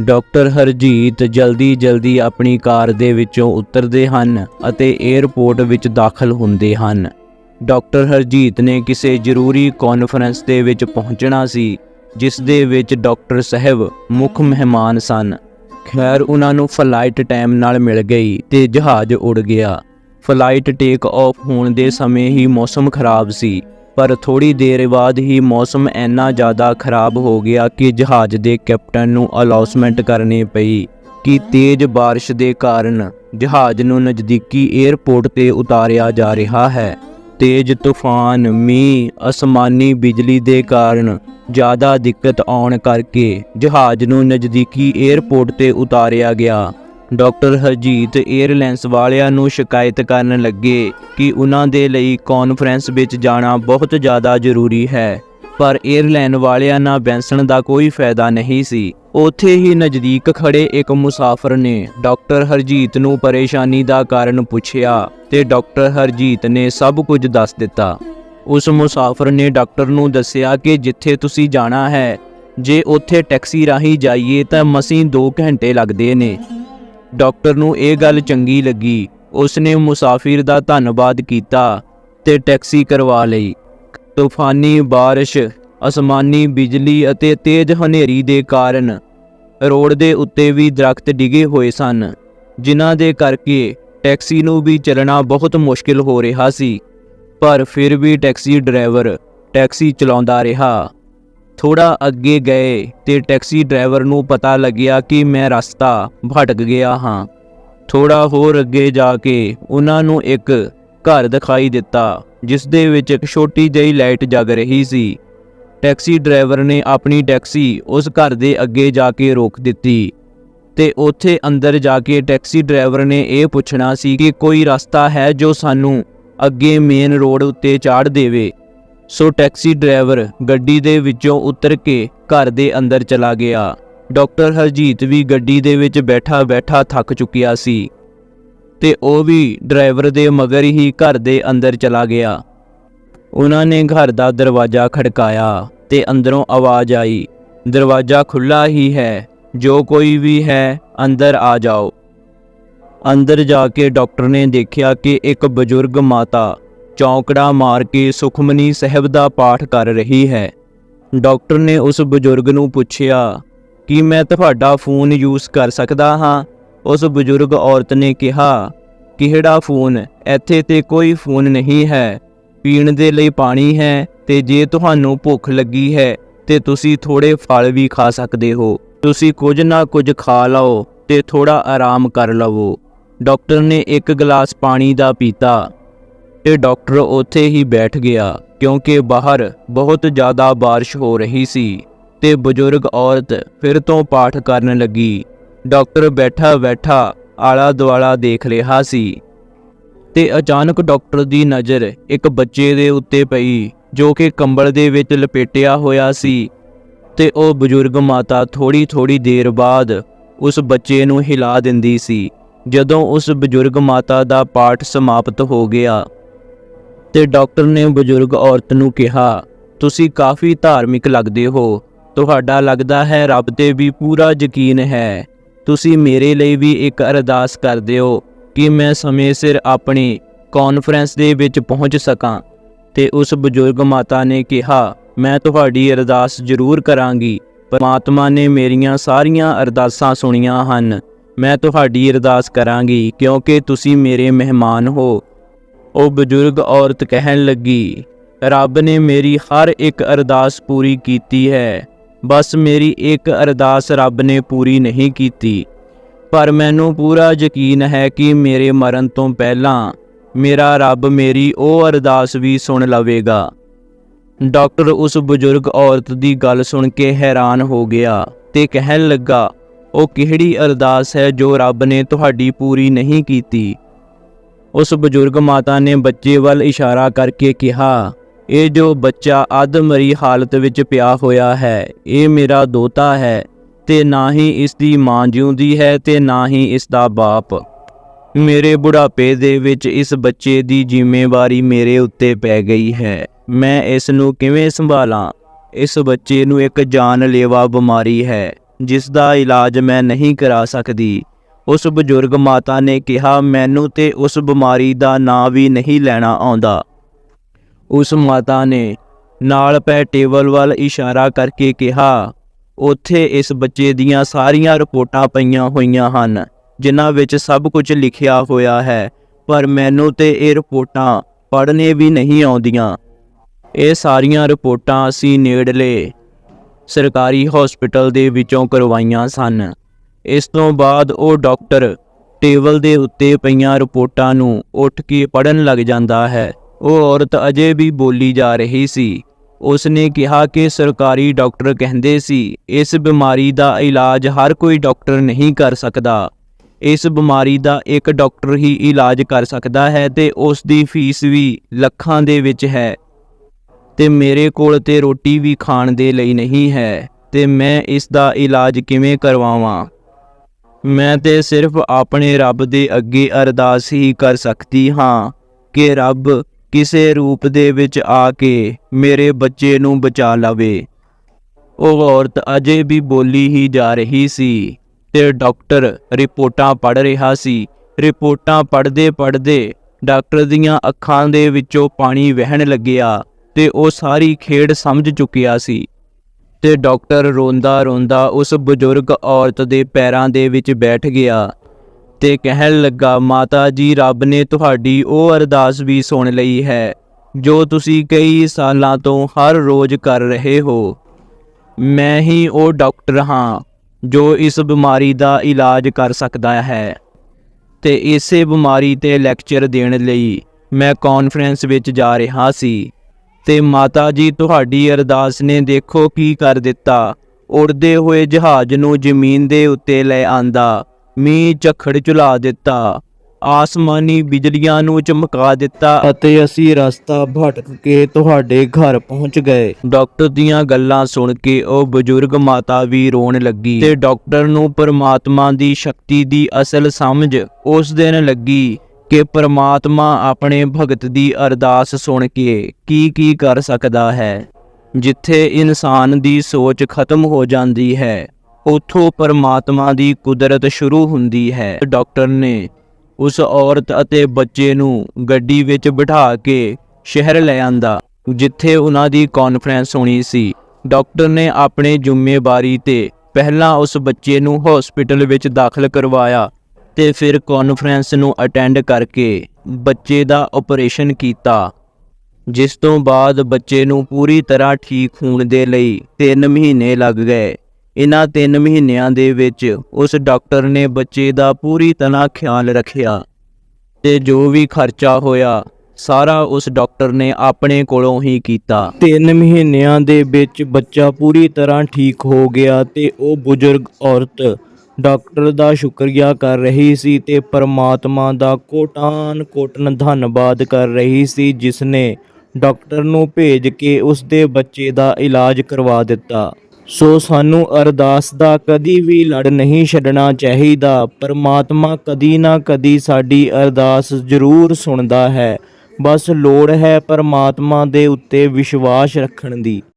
Doctor Harjeet ਜਲਦੀ-ਜਲਦੀ ਆਪਣੀ ਕਾਰ ਦੇ ਵਿੱਚੋਂ ਉਤਰਦੇ ਹਨ ਅਤੇ 에ਅਰਪੋਰਟ ਵਿੱਚ ਦਾਖਲ ਹੁੰਦੇ ਹਨ। ਡਾਕਟਰ ਹਰਜੀਤ ਨੇ ਕਿਸੇ ਜ਼ਰੂਰੀ ਕਾਨਫਰੰਸ ਦੇ ਵਿੱਚ ਪਹੁੰਚਣਾ ਸੀ, ਜਿਸ ਦੇ ਵਿੱਚ ਡਾਕਟਰ ਸਾਹਿਬ ਮੁੱਖ ਮਹਿਮਾਨ ਸਨ। ਖੈਰ, ਉਹਨਾਂ ਨੂੰ ਫਲਾਈਟ ਟਾਈਮ ਨਾਲ ਮਿਲ ਗਈ ਤੇ ਜਹਾਜ਼ ਉੜ ਗਿਆ। ਫਲਾਈਟ ਟੇਕ ਆਫ ਹੋਣ ਦੇ ਸਮੇਂ ਹੀ ਮੌਸਮ ਖਰਾਬ ਸੀ। ਪਰ ਥੋੜੀ ਦੇਰ ਬਾਅਦ ਹੀ ਮੌਸਮ ਇੰਨਾ ਜ਼ਿਆਦਾ ਖਰਾਬ ਹੋ ਗਿਆ ਕਿ ਜਹਾਜ਼ ਦੇ ਕੈਪਟਨ ਨੂੰ ਅਨਾਉਂਸਮੈਂਟ ਕਰਨੀ ਪਈ ਕਿ ਤੇਜ਼ ਬਾਰਿਸ਼ ਦੇ ਕਾਰਨ ਜਹਾਜ਼ ਨੂੰ ਨਜ਼ਦੀਕੀ 에ਅਰਪੋਰਟ ਤੇ ਉਤਾਰਿਆ ਜਾ ਰਿਹਾ ਹੈ। ਤੇਜ਼ ਤੂਫਾਨ, ਮੀਂਹ, ਅਸਮਾਨੀ ਬਿਜਲੀ ਦੇ ਕਾਰਨ ਜ਼ਿਆਦਾ ਦਿੱਕਤ ਆਉਣ ਕਰਕੇ ਜਹਾਜ਼ ਨੂੰ ਨਜ਼ਦੀਕੀ 에ਅਰਪੋਰਟ ਤੇ ਉਤਾਰਿਆ ਗਿਆ। ਡਾਕਟਰ ਹਰਜੀਤ 에ਅਰਲਾਈਨਸ ਵਾਲਿਆਂ ਨੂੰ ਸ਼ਿਕਾਇਤ ਕਰਨ ਲੱਗੇ ਕਿ ਉਹਨਾਂ ਦੇ ਲਈ ਕਾਨਫਰੰਸ ਵਿੱਚ ਜਾਣਾ ਬਹੁਤ ਜ਼ਿਆਦਾ ਜ਼ਰੂਰੀ ਹੈ। ਪਰ 에ਅਰਲਾਈਨ ਵਾਲਿਆਂ ਨਾਲ ਬੈਂਸਣ ਦਾ ਕੋਈ ਫਾਇਦਾ ਨਹੀਂ ਸੀ। ਉੱਥੇ ਹੀ ਨਜ਼ਦੀਕ ਖੜੇ ਇੱਕ ਮੁਸਾਫਰ ਨੇ ਡਾਕਟਰ ਹਰਜੀਤ ਨੂੰ ਪਰੇਸ਼ਾਨੀ ਦਾ ਕਾਰਨ ਪੁੱਛਿਆ ਤੇ ਡਾਕਟਰ ਹਰਜੀਤ ਨੇ ਸਭ ਕੁਝ ਦੱਸ ਦਿੱਤਾ। ਉਸ ਮੁਸਾਫਰ ਨੇ ਡਾਕਟਰ ਨੂੰ ਦੱਸਿਆ ਕਿ ਜਿੱਥੇ ਤੁਸੀਂ ਜਾਣਾ ਹੈ, ਜੇ ਉੱਥੇ ਟੈਕਸੀ ਰਾਹੀਂ ਜਾਈਏ ਤਾਂ ਮਸੀਂ 2 ਘੰਟੇ ਲੱਗਦੇ ਨੇ। ਡਾਕਟਰ ਨੂੰ ਇਹ ਗੱਲ ਚੰਗੀ ਲੱਗੀ ਉਸਨੇ ਮੁਸਾਫਿਰ ਦਾ ਧੰਨਵਾਦ ਕੀਤਾ ਤੇ ਟੈਕਸੀ ਕਰਵਾ ਲਈ ਤੂਫਾਨੀ بارش ਅਸਮਾਨੀ ਬਿਜਲੀ ਅਤੇ ਤੇਜ਼ ਹਨੇਰੀ ਦੇ ਕਾਰਨ ਰੋਡ ਦੇ ਉੱਤੇ ਵੀ ਦਰਖਤ ਡਿਗੇ ਹੋਏ ਸਨ ਜਿਨ੍ਹਾਂ ਦੇ ਕਰਕੇ ਟੈਕਸੀ ਨੂੰ ਵੀ ਚੱਲਣਾ ਬਹੁਤ ਮੁਸ਼ਕਿਲ ਹੋ ਰਿਹਾ ਸੀ ਪਰ ਫਿਰ ਵੀ ਟੈਕਸੀ ਡਰਾਈਵਰ ਟੈਕਸੀ ਚਲਾਉਂਦਾ ਰਿਹਾ ਥੋੜਾ ਅੱਗੇ ਗਏ ਤੇ ਟੈਕਸੀ ਡਰਾਈਵਰ ਨੂੰ ਪਤਾ ਲੱਗਿਆ ਕਿ ਮੈਂ ਰਸਤਾ ਭਟਕ ਗਿਆ ਹਾਂ। ਥੋੜਾ ਹੋਰ ਅੱਗੇ ਜਾ ਕੇ ਉਹਨਾਂ ਨੂੰ ਇੱਕ ਘਰ ਦਿਖਾਈ ਦਿੱਤਾ, ਜਿਸ ਦੇ ਵਿੱਚ ਇੱਕ ਛੋਟੀ ਜਿਹੀ ਲਾਈਟ ਜਗ ਰਹੀ ਸੀ। ਟੈਕਸੀ ਡਰਾਈਵਰ ਨੇ ਆਪਣੀ ਟੈਕਸੀ ਉਸ ਘਰ ਦੇ ਅੱਗੇ ਜਾ ਕੇ ਰੋਕ ਦਿੱਤੀ ਤੇ ਉੱਥੇ ਅੰਦਰ ਜਾ ਕੇ ਟੈਕਸੀ ਡਰਾਈਵਰ ਨੇ ਇਹ ਪੁੱਛਣਾ ਸੀ ਕਿ ਕੋਈ ਰਸਤਾ ਹੈ ਜੋ ਸਾਨੂੰ ਅੱਗੇ ਮੇਨ ਰੋਡ ਉੱਤੇ ਚਾੜ ਦੇਵੇ। ਸੋ ਟੈਕਸੀ ਡਰਾਈਵਰ ਗੱਡੀ ਦੇ ਵਿੱਚੋਂ ਉਤਰ ਕੇ ਘਰ ਦੇ ਅੰਦਰ ਚਲਾ ਗਿਆ। ਡਾਕਟਰ ਹਰਜੀਤ ਵੀ ਗੱਡੀ ਦੇ ਵਿੱਚ ਬੈਠਾ ਬੈਠਾ ਥੱਕ ਚੁੱਕਿਆ ਸੀ ਤੇ ਉਹ ਵੀ ਡਰਾਈਵਰ ਦੇ ਮਗਰ ਹੀ ਘਰ ਦੇ ਅੰਦਰ ਚਲਾ ਗਿਆ। ਉਹਨਾਂ ਨੇ ਘਰ ਦਾ ਦਰਵਾਜ਼ਾ ਖੜਕਾਇਆ ਤੇ ਅੰਦਰੋਂ ਆਵਾਜ਼ ਆਈ, ਦਰਵਾਜ਼ਾ ਖੁੱਲਾ ਹੀ ਹੈ, ਜੋ ਕੋਈ ਵੀ ਹੈ, ਅੰਦਰ ਆ ਜਾਓ। ਅੰਦਰ ਜਾ ਕੇ ਡਾਕਟਰ ਨੇ ਦੇਖਿਆ ਕਿ ਇੱਕ ਬਜ਼ੁਰਗ ਮਾਤਾ ਚੌਂਕੜਾ ਮਾਰ ਕੇ ਸੁਖਮਨੀ ਸਾਹਿਬ ਦਾ ਪਾਠ ਕਰ ਰਹੀ ਹੈ। ਡਾਕਟਰ ਨੇ ਉਸ ਬਜ਼ੁਰਗ ਨੂੰ ਪੁੱਛਿਆ, ਕਿ ਮੈਂ ਤੁਹਾਡਾ ਫੋਨ ਯੂਜ਼ ਕਰ ਸਕਦਾ ਹਾਂ? ਉਸ ਬਜ਼ੁਰਗ ਔਰਤ ਨੇ ਕਿਹਾ, ਕਿਹੜਾ ਫੋਨ? ਇੱਥੇ ਤੇ ਕੋਈ ਫੋਨ ਨਹੀਂ ਹੈ। ਪੀਣ ਦੇ ਲਈ ਪਾਣੀ ਹੈ ਤੇ ਜੇ ਤੁਹਾਨੂੰ ਭੁੱਖ ਲੱਗੀ ਹੈ ਤੇ ਤੁਸੀਂ ਥੋੜੇ ਫਲ ਵੀ ਖਾ ਸਕਦੇ ਹੋ। ਤੁਸੀਂ ਕੁਝ ਨਾ ਕੁਝ ਖਾ ਲਓ ਤੇ ਥੋੜਾ ਆਰਾਮ ਕਰ ਲਵੋ। ਡਾਕਟਰ ਨੇ ਇੱਕ ਗਲਾਸ ਪਾਣੀ ਦਾ ਪੀਤਾ। ਤੇ ਡਾਕਟਰ ਉੱਥੇ ਹੀ ਬੈਠ ਗਿਆ ਕਿਉਂਕਿ ਬਾਹਰ ਬਹੁਤ ਜ਼ਿਆਦਾ بارش ਹੋ ਰਹੀ ਸੀ ਤੇ ਬਜ਼ੁਰਗ ਔਰਤ ਫਿਰ ਤੋਂ ਪਾਠ ਕਰਨ ਲੱਗੀ ਡਾਕਟਰ ਬੈਠਾ ਬੈਠਾ ਆਲਾ ਦੁਆਲਾ ਦੇਖ ਰਿਹਾ ਸੀ ਤੇ ਅਚਾਨਕ ਡਾਕਟਰ ਦੀ ਨਜ਼ਰ ਇੱਕ ਬੱਚੇ ਦੇ ਉੱਤੇ ਪਈ ਜੋ ਕਿ ਕੰਬਲ ਦੇ ਵਿੱਚ ਲਪੇਟਿਆ ਹੋਇਆ ਸੀ ਤੇ ਉਹ ਬਜ਼ੁਰਗ ਮਾਤਾ ਥੋੜੀ ਥੋੜੀ ਦੇਰ ਬਾਅਦ ਉਸ ਬੱਚੇ ਨੂੰ ਹਿਲਾ ਦਿੰਦੀ ਸੀ ਜਦੋਂ ਉਸ ਬਜ਼ੁਰਗ ਮਾਤਾ ਦਾ ਪਾਠ ਸਮਾਪਤ ਹੋ ਗਿਆ ਤੇ ਡਾਕਟਰ ਨੇ ਬਜ਼ੁਰਗ ਔਰਤ ਨੂੰ ਕਿਹਾ, ਤੁਸੀਂ ਕਾਫੀ ਧਾਰਮਿਕ ਲੱਗਦੇ ਹੋ। ਤੁਹਾਡਾ ਲੱਗਦਾ ਹੈ ਰੱਬ ਤੇ ਵੀ ਪੂਰਾ ਯਕੀਨ ਹੈ। ਤੁਸੀਂ ਮੇਰੇ ਲਈ ਵੀ ਇੱਕ ਅਰਦਾਸ ਕਰ ਦਿਓ ਕਿ ਮੈਂ ਸਮੇਂ ਸਿਰ ਆਪਣੀ ਕਾਨਫਰੰਸ ਦੇ ਵਿੱਚ ਪਹੁੰਚ ਸਕਾਂ। ਤੇ ਉਸ ਬਜ਼ੁਰਗ ਮਾਤਾ ਨੇ ਕਿਹਾ, ਮੈਂ ਤੁਹਾਡੀ ਅਰਦਾਸ ਜ਼ਰੂਰ ਕਰਾਂਗੀ। ਪਰਮਾਤਮਾ ਨੇ ਮੇਰੀਆਂ ਸਾਰੀਆਂ ਅਰਦਾਸਾਂ ਸੁਣੀਆਂ ਹਨ। ਮੈਂ ਤੁਹਾਡੀ ਅਰਦਾਸ ਕਰਾਂਗੀ ਕਿਉਂਕਿ ਤੁਸੀਂ ਮੇਰੇ ਮਹਿਮਾਨ ਹੋ। ਉਹ ਬਜ਼ੁਰਗ ਔਰਤ ਕਹਿਣ ਲੱਗੀ, ਰੱਬ ਨੇ ਮੇਰੀ ਹਰ ਇੱਕ ਅਰਦਾਸ ਪੂਰੀ ਕੀਤੀ ਹੈ। ਬਸ ਮੇਰੀ ਇੱਕ ਅਰਦਾਸ ਰੱਬ ਨੇ ਪੂਰੀ ਨਹੀਂ ਕੀਤੀ। ਪਰ ਮੈਨੂੰ ਪੂਰਾ ਯਕੀਨ ਹੈ ਕਿ ਮੇਰੇ ਮਰਨ ਤੋਂ ਪਹਿਲਾਂ ਮੇਰਾ ਰੱਬ ਮੇਰੀ ਉਹ ਅਰਦਾਸ ਵੀ ਸੁਣ ਲਵੇਗਾ। ਡਾਕਟਰ ਉਸ ਬਜ਼ੁਰਗ ਔਰਤ ਦੀ ਗੱਲ ਸੁਣ ਕੇ ਹੈਰਾਨ ਹੋ ਗਿਆ ਤੇ ਕਹਿਣ ਲੱਗਾ, ਉਹ ਕਿਹੜੀ ਅਰਦਾਸ ਹੈ ਜੋ ਰੱਬ ਨੇ ਤੁਹਾਡੀ ਪੂਰੀ ਨਹੀਂ ਕੀਤੀ? ਉਸ ਬਜ਼ੁਰਗ ਮਾਤਾ ਨੇ ਬੱਚੇ ਵੱਲ ਇਸ਼ਾਰਾ ਕਰਕੇ ਕਿਹਾ, ਇਹ ਜੋ ਬੱਚਾ ਅੱਧ ਮਰੀ ਹਾਲਤ ਵਿੱਚ ਪਿਆ ਹੋਇਆ ਹੈ, ਇਹ ਮੇਰਾ ਦੋਤਾ ਹੈ, ਤੇ ਨਾ ਹੀ ਇਸ ਦੀ ਮਾਂ ਜਿਉਂਦੀ ਹੈ ਤੇ ਨਾ ਹੀ ਇਸ ਦਾ ਬਾਪ। ਮੇਰੇ ਬੁਢਾਪੇ ਦੇ ਵਿੱਚ ਇਸ ਬੱਚੇ ਦੀ ਜ਼ਿੰਮੇਵਾਰੀ ਮੇਰੇ ਉੱਤੇ ਪੈ ਗਈ ਹੈ। ਮੈਂ ਇਸ ਨੂੰ ਕਿਵੇਂ ਸੰਭਾਲਾਂ? ਇਸ ਬੱਚੇ ਨੂੰ ਇੱਕ ਜਾਨਲੇਵਾ ਬਿਮਾਰੀ ਹੈ, ਜਿਸ ਦਾ ਇਲਾਜ ਮੈਂ ਨਹੀਂ ਕਰਾ ਸਕਦੀ। ਉਸ ਬਜ਼ੁਰਗ ਮਾਤਾ ਨੇ ਕਿਹਾ, ਮੈਨੂੰ ਤੇ ਉਸ ਬਿਮਾਰੀ ਦਾ ਨਾਂ ਵੀ ਨਹੀਂ ਲੈਣਾ ਆਉਂਦਾ। ਉਸ ਮਾਤਾ ਨੇ ਨਾਲ ਪੈ ਟੇਬਲ ਵੱਲ ਇਸ਼ਾਰਾ ਕਰਕੇ ਕਿਹਾ, ਉੱਥੇ ਇਸ ਬੱਚੇ ਦੀਆਂ ਸਾਰੀਆਂ ਰਿਪੋਰਟਾਂ ਪਈਆਂ ਹੋਈਆਂ ਹਨ, ਜਿਨ੍ਹਾਂ ਵਿੱਚ ਸਭ ਕੁਝ ਲਿਖਿਆ ਹੋਇਆ ਹੈ, ਪਰ ਮੈਨੂੰ ਤੇ ਇਹ ਰਿਪੋਰਟਾਂ ਪੜ੍ਹਨੇ ਵੀ ਨਹੀਂ ਆਉਂਦੀਆਂ। ਇਹ ਸਾਰੀਆਂ ਰਿਪੋਰਟਾਂ ਅਸੀਂ ਨੇੜਲੇ ਸਰਕਾਰੀ ਹਸਪੀਟਲ ਦੇ ਵਿੱਚੋਂ ਕਰਵਾਈਆਂ ਸਨ। ਇਸ ਤੋਂ ਬਾਅਦ ਉਹ ਡਾਕਟਰ ਟੇਬਲ ਦੇ ਉੱਤੇ ਪਈਆਂ ਰਿਪੋਰਟਾਂ ਨੂੰ ਉੱਠ ਕੇ ਪੜਨ ਲੱਗ ਜਾਂਦਾ ਹੈ। ਉਹ ਔਰਤ ਅਜੇ ਵੀ ਬੋਲੀ ਜਾ ਰਹੀ ਸੀ। ਉਸ ਨੇ ਕਿਹਾ ਕਿ ਸਰਕਾਰੀ ਡਾਕਟਰ ਕਹਿੰਦੇ ਸੀ, ਇਸ ਬਿਮਾਰੀ ਦਾ ਇਲਾਜ ਹਰ ਕੋਈ ਡਾਕਟਰ ਨਹੀਂ ਕਰ ਸਕਦਾ। ਇਸ ਬਿਮਾਰੀ ਦਾ ਇੱਕ ਡਾਕਟਰ ਹੀ ਇਲਾਜ ਕਰ ਸਕਦਾ ਹੈ ਤੇ ਉਸ ਦੀ ਫੀਸ ਵੀ ਲੱਖਾਂ ਦੇ ਵਿੱਚ ਹੈ। ਤੇ ਮੇਰੇ ਕੋਲ ਤੇ ਰੋਟੀ ਵੀ ਖਾਣ ਦੇ ਲਈ ਨਹੀਂ ਹੈ ਤੇ ਮੈਂ ਇਸ ਦਾ ਇਲਾਜ ਕਿਵੇਂ ਕਰਵਾਵਾਂ? ਮੈਂ ਤੇ ਸਿਰਫ ਆਪਣੇ ਰੱਬ ਦੇ ਅੱਗੇ ਅਰਦਾਸ ਹੀ ਕਰ ਸਕਦੀ ਹਾਂ ਕਿ ਰੱਬ ਕਿਸੇ ਰੂਪ ਦੇ ਵਿੱਚ ਆ ਕੇ ਮੇਰੇ ਬੱਚੇ ਨੂੰ ਬਚਾ ਲਵੇ। ਉਹ ਔਰਤ ਅਜੇ ਵੀ ਬੋਲੀ ਹੀ ਜਾ ਰਹੀ ਸੀ ਤੇ ਡਾਕਟਰ ਰਿਪੋਰਟਾਂ ਪੜ੍ਹ ਰਿਹਾ ਸੀ। ਰਿਪੋਰਟਾਂ ਪੜ੍ਹਦੇ ਪੜ੍ਹਦੇ ਡਾਕਟਰ ਦੀਆਂ ਅੱਖਾਂ ਦੇ ਵਿੱਚੋਂ ਪਾਣੀ ਵਹਿਣ ਲੱਗਿਆ ਤੇ ਉਹ ਸਾਰੀ ਖੇਡ ਸਮਝ ਚੁੱਕਿਆ ਸੀ। ਤੇ ਡਾਕਟਰ ਰੋਂਦਾ ਰੋਂਦਾ ਉਸ ਬਜ਼ੁਰਗ ਔਰਤ ਦੇ ਪੈਰਾਂ ਦੇ ਵਿੱਚ ਬੈਠ ਗਿਆ ਤੇ ਕਹਿਣ ਲੱਗਾ, ਮਾਤਾ ਜੀ, ਰੱਬ ਨੇ ਤੁਹਾਡੀ ਉਹ ਅਰਦਾਸ ਵੀ ਸੁਣ ਲਈ ਹੈ, ਜੋ ਤੁਸੀਂ ਕਈ ਸਾਲਾਂ ਤੋਂ ਹਰ ਰੋਜ਼ ਕਰ ਰਹੇ ਹੋ। ਮੈਂ ਹੀ ਉਹ ਡਾਕਟਰ ਹਾਂ, ਜੋ ਇਸ ਬਿਮਾਰੀ ਦਾ ਇਲਾਜ ਕਰ ਸਕਦਾ ਹੈ। ਤੇ ਇਸੇ ਬਿਮਾਰੀ ਤੇ ਲੈਕਚਰ ਦੇਣ ਲਈ ਮੈਂ ਕਾਨਫਰੰਸ ਵਿੱਚ ਜਾ ਰਿਹਾ ਸੀ। ਤੇ ਮਾਤਾ ਜੀ ਤੁਹਾਡੀ ਅਰਦਾਸ ਨੇ ਦੇਖੋ ਕੀ ਕਰ ਦਿੱਤਾ। ਉੜਦੇ ਹੋਏ ਜਹਾਜ਼ ਨੂੰ ਜ਼ਮੀਨ ਦੇ ਉੱਤੇ ਲੈ ਆਂਦਾ। ਮੀਂਹ ਝੱਖੜ ਝੁਲਾ ਦਿੱਤਾ। ਆਸਮਾਨੀ ਬਿਜਲੀਆਂ ਨੂੰ ਚਮਕਾ ਦਿੱਤਾ ਅਤੇ ਅਸੀਂ ਰਸਤਾ ਭਟਕ ਕੇ ਤੁਹਾਡੇ ਘਰ ਪਹੁੰਚ ਗਏ। ਡਾਕਟਰ ਦੀਆਂ ਗੱਲਾਂ ਸੁਣ ਕੇ ਉਹ ਬਜ਼ੁਰਗ ਮਾਤਾ ਵੀ ਰੋਣ ਲੱਗੀ ਤੇ ਡਾਕਟਰ ਨੂੰ ਪਰਮਾਤਮਾ ਦੀ ਸ਼ਕਤੀ ਦੀ ਅਸਲ ਸਮਝ ਉਸ ਦਿਨ ਲੱਗੀ। ਕਿ ਪਰਮਾਤਮਾ ਆਪਣੇ ਭਗਤ ਦੀ ਅਰਦਾਸ ਸੁਣ ਕੇ ਕੀ ਕੀ ਕਰ ਸਕਦਾ ਹੈ। ਜਿੱਥੇ ਇਨਸਾਨ ਦੀ ਸੋਚ ਖਤਮ ਹੋ ਜਾਂਦੀ ਹੈ, ਉਥੋਂ ਪਰਮਾਤਮਾ ਦੀ ਕੁਦਰਤ ਸ਼ੁਰੂ ਹੁੰਦੀ ਹੈ। ਡਾਕਟਰ ਨੇ ਉਸ ਔਰਤ ਅਤੇ ਬੱਚੇ ਨੂੰ ਗੱਡੀ ਵਿੱਚ ਬਿਠਾ ਕੇ ਸ਼ਹਿਰ ਲੈ ਆਂਦਾ, ਜਿੱਥੇ ਉਹਨਾਂ ਦੀ ਕਾਨਫਰੰਸ ਹੋਣੀ ਸੀ। ਡਾਕਟਰ ਨੇ ਆਪਣੇ ਜ਼ਿੰਮੇਵਾਰੀ ਤੇ ਪਹਿਲਾਂ ਉਸ ਬੱਚੇ ਨੂੰ ਹਸਪੀਟਲ ਵਿੱਚ ਦਾਖਲ ਕਰਵਾਇਆ। ਤੇ ਫਿਰ ਕਾਨਫਰੰਸ ਨੂੰ ਅਟੈਂਡ ਕਰਕੇ ਬੱਚੇ ਦਾ ਆਪਰੇਸ਼ਨ ਕੀਤਾ, ਜਿਸ ਤੋਂ ਬਾਅਦ ਬੱਚੇ ਨੂੰ ਪੂਰੀ ਤਰ੍ਹਾਂ ਠੀਕ ਹੋਣ ਦੇ ਲਈ 3 ਮਹੀਨੇ ਲੱਗ ਗਏ। ਇਨ੍ਹਾਂ 3 ਮਹੀਨਿਆਂ ਦੇ ਵਿੱਚ ਉਸ ਡਾਕਟਰ ਨੇ ਬੱਚੇ ਦਾ ਪੂਰੀ ਤਰ੍ਹਾਂ ਖਿਆਲ ਰੱਖਿਆ ਤੇ ਜੋ ਵੀ ਖਰਚਾ ਹੋਇਆ, ਸਾਰਾ ਉਸ ਡਾਕਟਰ ਨੇ ਆਪਣੇ ਕੋਲੋਂ ਹੀ ਕੀਤਾ। 3 ਮਹੀਨਿਆਂ ਦੇ ਵਿੱਚ ਬੱਚਾ ਪੂਰੀ ਤਰ੍ਹਾਂ ਠੀਕ ਹੋ ਗਿਆ ਤੇ ਉਹ ਬਜ਼ੁਰਗ ਔਰਤ ਡਾਕਟਰ ਦਾ ਸ਼ੁਕਰੀਆ ਕਰ ਰਹੀ ਸੀ ਤੇ ਪਰਮਾਤਮਾ ਦਾ ਕੋਟਾਨ ਕੋਟਨ ਧੰਨਵਾਦ ਕਰ ਰਹੀ ਸੀ ਜਿਸ ਨੇ ਡਾਕਟਰ ਨੂੰ ਭੇਜ ਕੇ ਉਸ ਦੇ ਬੱਚੇ ਦਾ ਇਲਾਜ ਕਰਵਾ ਦਿੱਤਾ। ਸੋ ਸਾਨੂੰ ਅਰਦਾਸ ਦਾ ਕਦੀ ਵੀ ਲੜ ਨਹੀਂ ਛੱਡਣਾ ਚਾਹੀਦਾ। ਪਰਮਾਤਮਾ ਕਦੀ ਨਾ ਕਦੀ ਸਾਡੀ ਅਰਦਾਸ ਜ਼ਰੂਰ ਸੁਣਦਾ ਹੈ। ਬਸ ਲੋੜ ਹੈ ਪਰਮਾਤਮਾ ਦੇ ਉੱਤੇ ਵਿਸ਼ਵਾਸ ਰੱਖਣ ਦੀ।